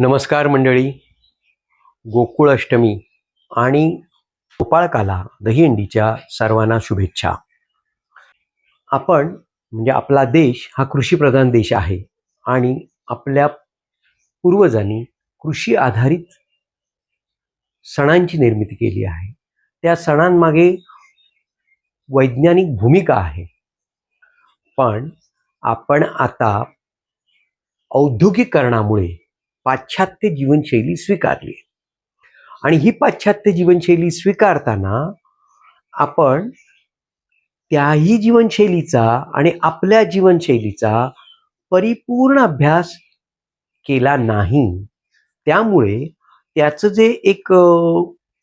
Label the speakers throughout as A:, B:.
A: नमस्कार मंडळी. गोकुळ अष्टमी आणि गोपाळकाला दहीहंडीच्या सर्वांना शुभेच्छा. आपण म्हणजे आपला देश हा कृषीप्रधान देश आहे आणि आपल्या पूर्वजांनी कृषी आधारित सणांची निर्मिती केली आहे. त्या सणांमागे वैज्ञानिक भूमिका आहे. पण आपण आता औद्योगिकरणामुळे पाश्चात्य जीवनशैली स्वीकारली. आणि ही पाश्चात्य जीवनशैली स्वीकारताना आपण त्याही जीवनशैलीचा आणि आपल्या जीवनशैलीचा परिपूर्ण अभ्यास केला नाही. त्यामुळे त्याचं जे एक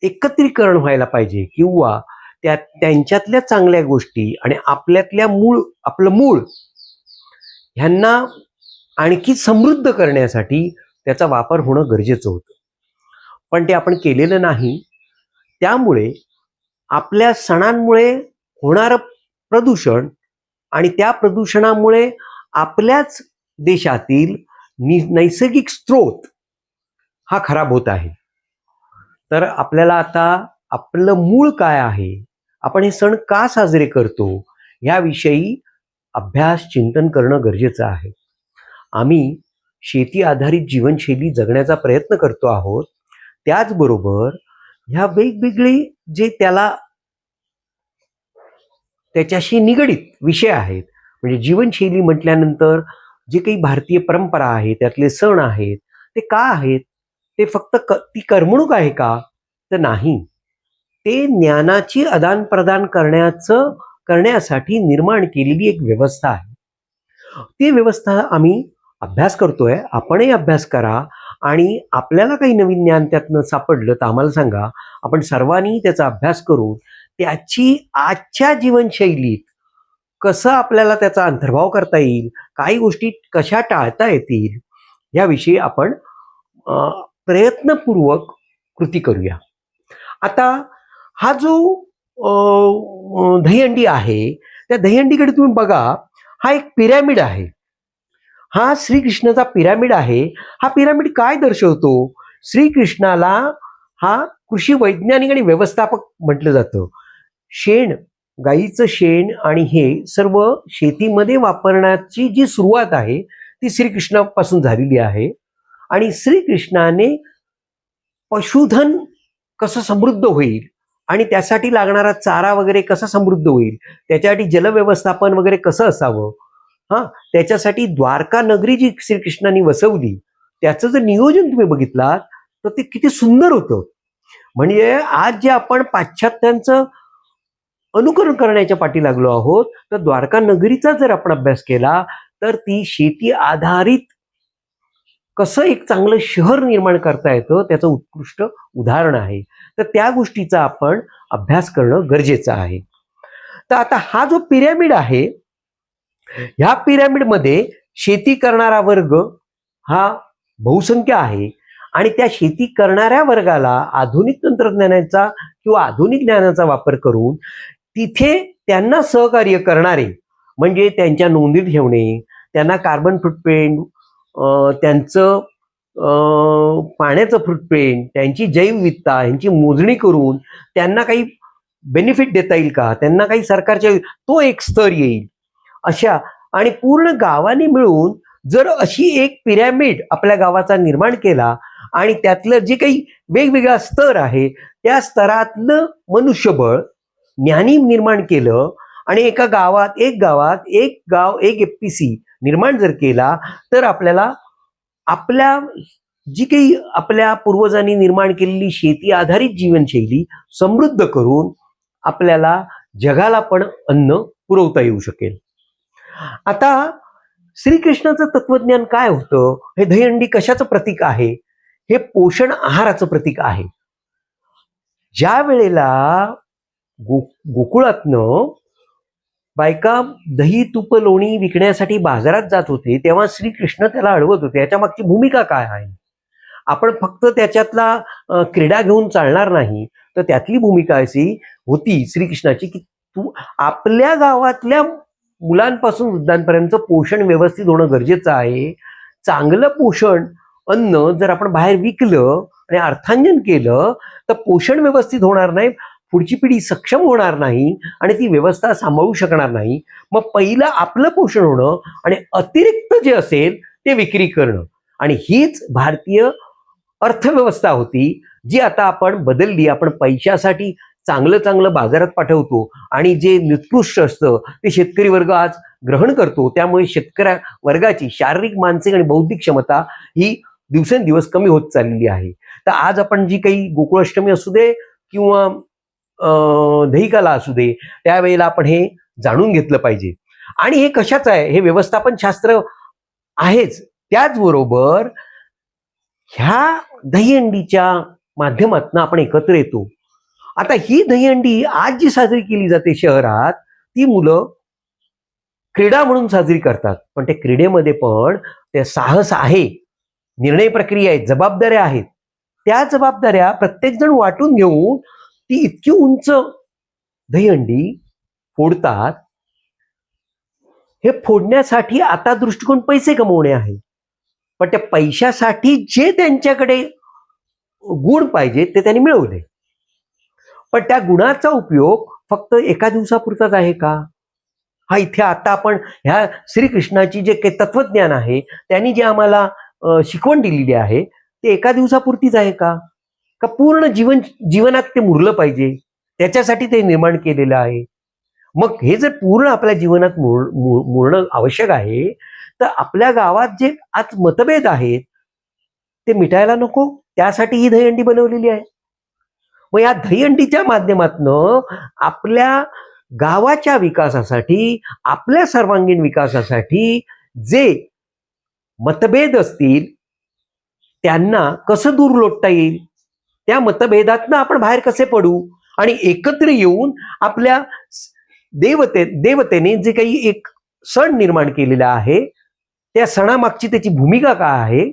A: एकत्रीकरण व्हायला पाहिजे किंवा त्या त्यांच्यातल्या चांगल्या गोष्टी आणि आपल्यातल्या मूळ आपलं मूळ ह्यांना आणखी समृद्ध करण्यासाठी त्याचा वापर होणं गरजेचं होतं. पण ते आपण केलेलं नाही. त्यामुळे आपल्या सणांमुळे होणारं प्रदूषण आणि त्या प्रदूषणामुळे आपल्याच देशातील नि नैसर्गिक स्रोत हा खराब होत आहे. तर आपल्याला आता आपलं मूळ काय आहे? आपण हे सण का साजरे करतो? याविषयी अभ्यास चिंतन करणं गरजेचं आहे. आम्ही शेती आधारित जीवनशैली जगण्याचा प्रयत्न करतो आहोत. त्याचबरोबर ह्या वेगवेगळे जे त्याला त्याच्याशी निगडीत विषय आहेत म्हणजे जीवनशैली म्हटल्यानंतर जे काही भारतीय परंपरा आहे त्यातले सण आहेत ते का आहेत ते फक्त क ती करमणूक आहे का? तर नाही. ते ज्ञानाची आदानप्रदान करण्याचं करण्यासाठी निर्माण केलेली एक व्यवस्था आहे. ती व्यवस्था आम्ही अभ्यास करतोय आपणही अभ्यास करा आणि आपल्याला काही नवीन ज्ञान त्यातनं सापडलं तर आम्हाला सांगा आपण सर्वांनी त्याचा अभ्यास करून त्याची आजच्या जीवनशैलीत कसं आपल्याला त्याचा अंतर्भाव करता येईल काही गोष्टी कशा टाळता येतील याविषयी आपण प्रयत्नपूर्वक कृती करूया. आता हा जो दहीहंडी आहे त्या दहीहंडीकडे तुम्ही बघा हा एक पिरॅमिड आहे. हा श्रीकृष्णाचा पिरामिड आहे. हा पिरामिड काय दर्शवतो? श्रीकृष्णाला हा कृषी वैज्ञानिक आणि व्यवस्थापक म्हटलं जातं. शेण गाईचं शेण आणि हे सर्व शेतीमध्ये वापरण्याची जी सुरुवात आहे ती श्रीकृष्णापासून झालेली आहे. आणि श्रीकृष्णाने पशुधन कसं समृद्ध होईल आणि त्यासाठी लागणारा चारा वगैरे कसा समृद्ध होईल त्याच्यासाठी जलव्यवस्थापन वगैरे कसं असावं हा त्याच्यासाठी द्वारका नगरी जी श्रीकृष्णाने वसवली त्याचं जर नियोजन तुम्ही बघितलात तर ते किती सुंदर होतं. म्हणजे आज जे आपण पाश्चात्यांचं अनुकरण करण्याच्या पाठी लागलो आहोत तर द्वारका नगरीचा जर आपण अभ्यास केला तर ती शेती आधारित कसं एक चांगलं शहर निर्माण करता येतं त्याचं उत्कृष्ट उदाहरण आहे. तर त्या गोष्टीचा आपण अभ्यास करणं गरजेचं आहे. तर आता हा जो पिरॅमिड आहे ह्या पिरॅमिडमध्ये शेती करणारा वर्ग हा बहुसंख्य आहे. आणि त्या शेती करणाऱ्या वर्गाला आधुनिक तंत्रज्ञानाचा किंवा आधुनिक ज्ञानाचा वापर करून तिथे त्यांना सहकार्य करणारे म्हणजे त्यांच्या नोंदी ठेवणे त्यांना कार्बन फुटप्रिंट त्यांचं पाण्याचं फुटप्रिंट त्यांची जैवविधता यांची मोजणी करून त्यांना काही बेनिफिट देता येईल का? त्यांना काही सरकारच्या तो एक स्तर येईल. अशा आणि पूर्ण गावाने मिळून जर अशी एक पिरॅमिड आपल्या गावाचा निर्माण केला आणि त्यातलं जे काही वेगवेगळा स्तर आहे त्या स्तरातलं मनुष्यबळ ज्ञानी निर्माण केलं आणि एका गावात एक गावात एक गाव एक एफ पी सी निर्माण जर केला तर आपल्याला आपल्या जी काही आपल्या पूर्वजांनी निर्माण केलेली शेती आधारित जीवनशैली समृद्ध करून आपल्याला जगाला पण अन्न पुरवता येऊ शकेल. आता श्रीकृष्णाचं तत्वज्ञान काय होतं? हे दहीहंडी कशाचं प्रतीक आहे? हे पोषण आहाराचं प्रतीक आहे. ज्या वेळेला गो गोकुळातनं बायका दही तूप लोणी विकण्यासाठी बाजारात जात होते तेव्हा श्रीकृष्ण त्याला अडवत होते. याच्या मागची भूमिका काय आहे? आपण फक्त त्याच्यातला क्रीडा घेऊन चालणार नाही तर त्यातली भूमिका अशी होती श्रीकृष्णाची की तू आपल्या गावातल्या मुलांपासून वृद्धांपर्यंत पोषण व्यवस्थित होणं गरजेचं आहे. चांगलं पोषण अन्न जर आपण बाहेर विकलं आणि अर्थांजन केलं तर पोषण व्यवस्थित होणार नाही पुढची पिढी सक्षम होणार नाही आणि ती व्यवस्था सांभाळू शकणार नाही. मग पहिलं आपलं पोषण होणं आणि अतिरिक्त जे असेल ते विक्री करणं. आणि हीच भारतीय अर्थव्यवस्था होती जी आता आपण बदलली. आपण पैशासाठी चांगलं चांगलं बाजारात पाठवतो आणि जे निकृष्ट असतं ते शेतकरी वर्ग आज ग्रहण करतो. त्यामुळे शेतकऱ्या वर्गाची शारीरिक मानसिक आणि बौद्धिक क्षमता ही दिवसेंदिवस कमी होत चाललेली आहे. तर आज आपण जी काही गोकुळाष्टमी असू दे किंवा अं, दहिकाला असू दे त्यावेळेला आपण हे जाणून घेतलं पाहिजे. आणि हे कशाचं आहे? हे व्यवस्थापन शास्त्र आहेच. त्याचबरोबर ह्या दहीहंडीच्या माध्यमातून आपण एकत्र येतो. आता ही दहीहंडी आज जी साजरी केली जाते शहरात ती मुलं क्रीडा म्हणून साजरी करतात. पण त्या क्रीडेमध्ये पण ते साहस आहे. निर्णय प्रक्रिया आहेत जबाबदाऱ्या आहेत. त्या जबाबदाऱ्या प्रत्येकजण वाटून घेऊन ती इतकी उंच दहीहंडी फोडतात. हे फोडण्यासाठी आता दृष्टिकोन पैसे कमवणे आहे. पण त्या पैशासाठी जे त्यांच्याकडे गुण पाहिजे ते त्यांनी मिळवले. पण त्या गुणाचा उपयोग फक्त एका दिवसापुरताच आहे का? हा इथे आता आपण ह्या श्रीकृष्णाची जे काही तत्वज्ञान आहे त्यांनी जे आम्हाला शिकवण दिलेली आहे ते एका दिवसापुरतीच आहे का? का पूर्ण जीवन जीवनात ते मुरलं पाहिजे? त्याच्यासाठी ते निर्माण केलेलं आहे. मग हे जर पूर्ण आपल्या जीवनात मुर मुर- मुरणं आवश्यक आहे तर आपल्या गावात जे आज मतभेद आहेत ते मिटायला नको? त्यासाठी ही दहीहंडी बनवलेली आहे. मग या दहीहंडीच्या माध्यमातनं आपल्या गावाच्या विकासासाठी आपल्या सर्वांगीण विकासासाठी जे मतभेद असतील त्यांना कसं दूर लोटता येईल? त्या मतभेदातनं आपण बाहेर कसे पडू? आणि एकत्र येऊन आपल्या देवते देवतेने जे काही एक सण निर्माण केलेला आहे त्या सणामागची त्याची भूमिका काय आहे?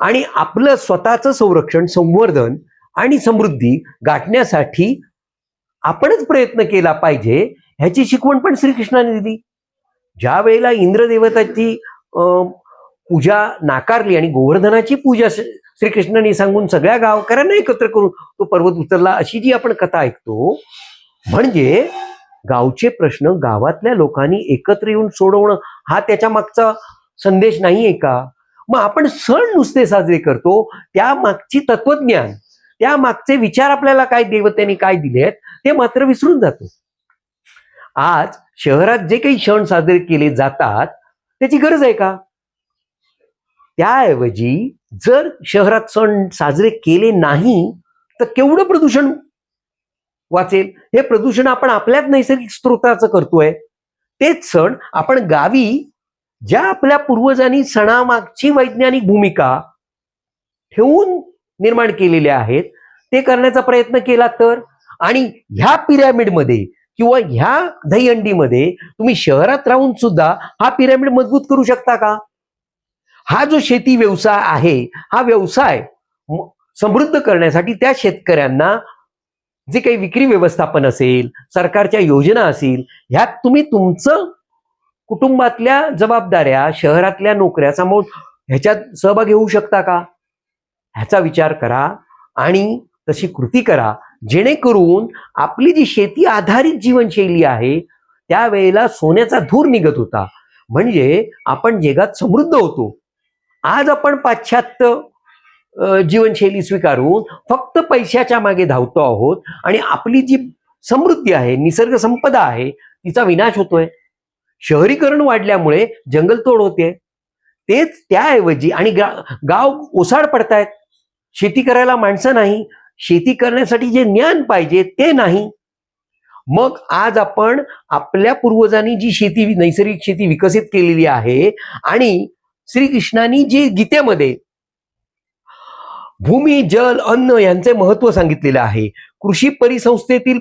A: आणि आपलं स्वतःचं संरक्षण संवर्धन आणि समृद्धी गाठण्यासाठी आपणच प्रयत्न केला पाहिजे ह्याची शिकवण पण श्रीकृष्णाने दिली. ज्या वेळेला इंद्रदेवताची अं, पूजा नाकारली आणि गोवर्धनाची पूजा श्रीकृष्णाने सांगून सगळ्या गावकऱ्यांना एकत्र करून तो पर्वत उतरला अशी जी आपण कथा ऐकतो म्हणजे गावचे प्रश्न गावातल्या लोकांनी एकत्र येऊन सोडवणं हा त्याच्या मागचा संदेश नाहीये का? मग आपण सण नुसते साजरे करतो त्या मागची तत्वज्ञान त्या मागचे विचार आपल्याला काय देवतेने काय दिलेत ते मात्र विसरून जातो. आज शहरात जे काही सण साजरे केले जातात त्याची गरज आहे का? त्याऐवजी जर शहरात सण साजरे केले नाही तर केवढं प्रदूषण वाचेल? हे प्रदूषण आपण आपल्याच नैसर्गिक स्रोताचं करतोय. तेच सण आपण गावी ज्या आपल्या पूर्वजांनी सणामागची वैज्ञानिक भूमिका ठेवून निर्माण केलेले आहेत. ते करण्याचा प्रयत्न केला तर? आणि ह्या पिरॅमिडमध्ये किंवा ह्या दहीहंडीमध्ये तुम्ही शहरात राहून सुद्धा हा पिरॅमिड मजबूत करू शकता का? हा जो शेती व्यवसाय आहे हा व्यवसाय समृद्ध करण्यासाठी त्या शेतकऱ्यांना जे काही विक्री व्यवस्थापन असेल सरकारच्या योजना असेल ह्यात तुम्ही तुमचं कुटुंबातल्या जबाबदाऱ्या शहरातल्या नोकऱ्या समोर ह्याच्यात सहभागी होऊ शकता का? ह्याचा विचार करा आणि तशी कृती करा. जेणेकरून आपली जी शेती आधारित जीवनशैली आहे त्यावेळेला सोन्याचा धूर निघत होता. म्हणजे आपण जगात समृद्ध होतो. आज आपण पाश्चात्य जीवनशैली स्वीकारून फक्त पैशाच्या मागे धावतो आहोत आणि आपली जी समृद्धी आहे निसर्ग संपदा आहे तिचा विनाश होतोय. शहरीकरण वाढल्यामुळे जंगलतोड होते तेच त्याऐवजी आणि गा- गाव ओसाड पडतायत. शेती करायला माणसं नाही शेती करण्यासाठी जे ज्ञान पाहिजे ते नाही. मग आज आपण आपल्या पूर्वजांनी जी शेती नैसर्गिक शेती विकसित केलेली आहे आणि श्रीकृष्णांनी जी गीतेमध्ये भूमी जल अन्न यांचे महत्त्व सांगितलेलं आहे कृषी परिसंस्थेतील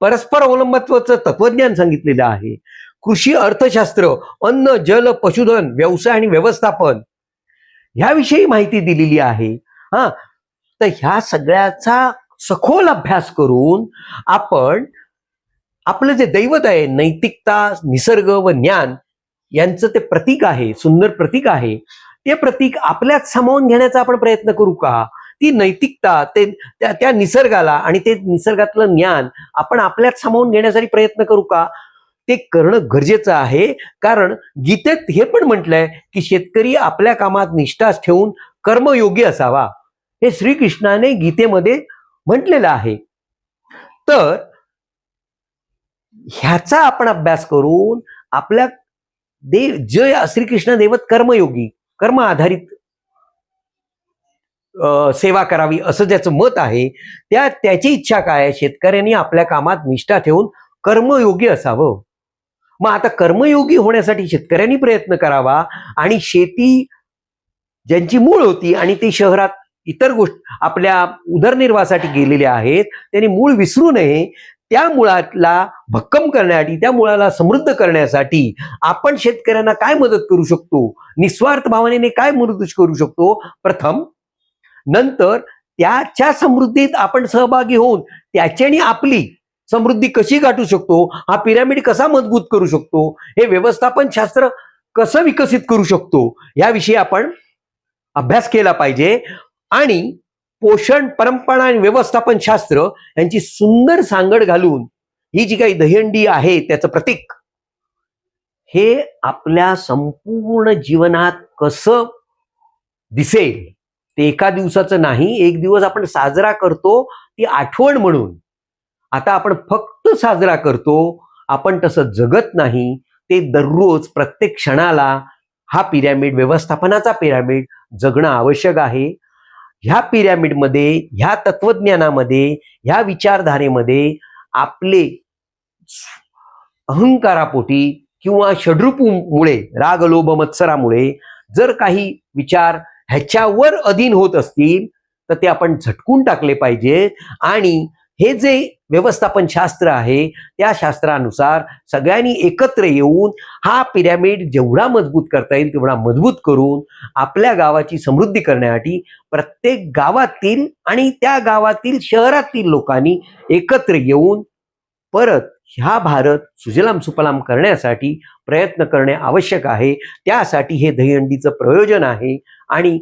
A: परस्पर अवलंबत्वाचं तत्वज्ञान सांगितलेलं आहे कृषी अर्थशास्त्र अन्न जल पशुधन व्यवसाय आणि व्यवस्थापन ह्याविषयी माहिती दिलेली आहे. हा? तर ह्या सगळ्याचा सखोल अभ्यास करून आपण आपलं जे दैवत आहे नैतिकता निसर्ग व ज्ञान यांचं ते प्रतीक आहे सुंदर प्रतीक आहे ते प्रतीक आपल्यात सामावून घेण्याचा आपण प्रयत्न करू का? ती नैतिकता ते त्या त्या निसर्गाला आणि ते निसर्गातलं ज्ञान आपण आपल्यात सामावून घेण्यासाठी प्रयत्न करू का? ते करणं गरजेचं आहे. कारण गीतेत हे पण म्हटलंय की शेतकरी आपल्या कामात निष्ठा ठेवून कर्मयोगी असावा. हे श्रीकृष्णाने गीतेमध्ये म्हटलेलं आहे. तर ह्याचा आपण अभ्यास करून आपल्या देव जय श्रीकृष्ण देवत कर्मयोगी कर्म आधारित सेवा करावी असं ज्याचं मत आहे त्या त्याची इच्छा काय आहे? शेतकऱ्यांनी आपल्या कामात निष्ठा ठेवून कर्मयोगी असावं. मग आता कर्मयोगी होण्यासाठी शेतकऱ्यांनी प्रयत्न करावा आणि शेती ज्यांची मूळ होती आणि ती शहरात इतर गोष्ट आपल्या उदरनिर्वाहासाठी गेलेल्या आहेत त्यांनी मूळ विसरू नये त्या मुळाला भक्कम करण्यासाठी त्या मुळाला समृद्ध करण्यासाठी आपण शेतकऱ्यांना काय मदत करू शकतो? निस्वार्थ भावनेने काय मदत करू शकतो? प्रथम नंतर त्याच्या समृद्धीत आपण सहभागी होऊन त्याच्याने आपली समृद्धी कशी गाठू शकतो? हा पिरामिड कसा मजबूत करू शकतो? हे व्यवस्थापन शास्त्र कसं विकसित करू शकतो? याविषयी आपण अभ्यास केला पाहिजे. आणि पोषण परंपरा आणि व्यवस्थापन शास्त्र यांची सुंदर सांगड घालून ही जी काही दहीहंडी आहे त्याचं प्रतीक हे आपल्या संपूर्ण जीवनात कसं दिसेल ते एका दिवसाचं नाही एक दिवस आपण साजरा करतो ती आठवण म्हणून. आता आपण फक्त साजरा करतो आपण तसं जगत नाही ते दररोज प्रत्येक क्षणाला हा पिरॅमिड व्यवस्थापनाचा पिरॅमिड जगणं आवश्यक आहे. ह्या पिरॅमिडमध्ये ह्या तत्वज्ञानामध्ये ह्या विचारधारेमध्ये आपले अहंकारापोटी किंवा षड्रूपूमुळे राग लोभ मत्सरामुळे जर काही विचार ह्याच्यावर अधीन होत असतील तर ते आपण झटकून टाकले पाहिजे आणि हे जे व्यवस्थापन शास्त्र आहे त्या शास्त्रानुसार सगळ्यांनी एकत्र येऊन हा पिरॅमिड जेवढा मजबूत करता येईल तेवढा मजबूत करून आपल्या गावाची समृद्धी करण्यासाठी प्रत्येक गावातील आणि त्या गावातील शहरातील लोकांनी एकत्र येऊन परत ह्या भारत सुजलाम सुफलाम करण्यासाठी प्रयत्न करणे आवश्यक आहे. त्यासाठी हे दहीहंडीचं प्रयोजन आहे आणि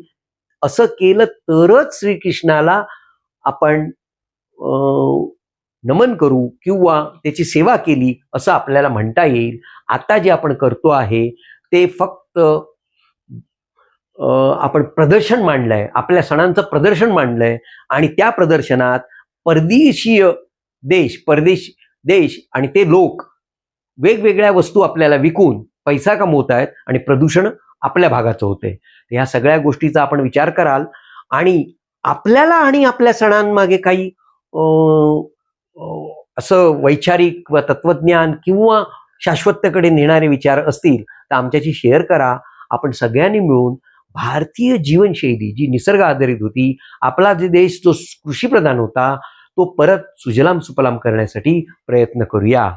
A: असं केलं तरच श्रीकृष्णाला आपण नमन करू किंवा त्याची सेवा केली असं आपल्याला म्हणता येईल. आता जे आपण करतो आहे ते फक्त आपण प्रदर्शन मांडलंय. आपल्या सणांचं प्रदर्शन मांडलंय आणि त्या प्रदर्शनात परदेशीय देश परदेश देश आणि ते लोक वेगवेगळ्या वस्तू आपल्याला विकून पैसा कमवत आहेत आणि प्रदूषण आपल्या भागाचं होतंय. ह्या सगळ्या गोष्टीचा आपण विचार कराल आणि आपल्याला आणि आपल्या सणांमागे काही असं वैचारिक व तत्वज्ञान किंवा शाश्वततेकडे नेणारे विचार असतील तर आमच्याशी शेअर करा. आपण सगळ्यांनी मिळून भारतीय जीवनशैली जी निसर्ग आधारित होती आपला जे देश जो कृषीप्रधान होता तो परत सुजलाम सुफलाम करण्यासाठी प्रयत्न करूया.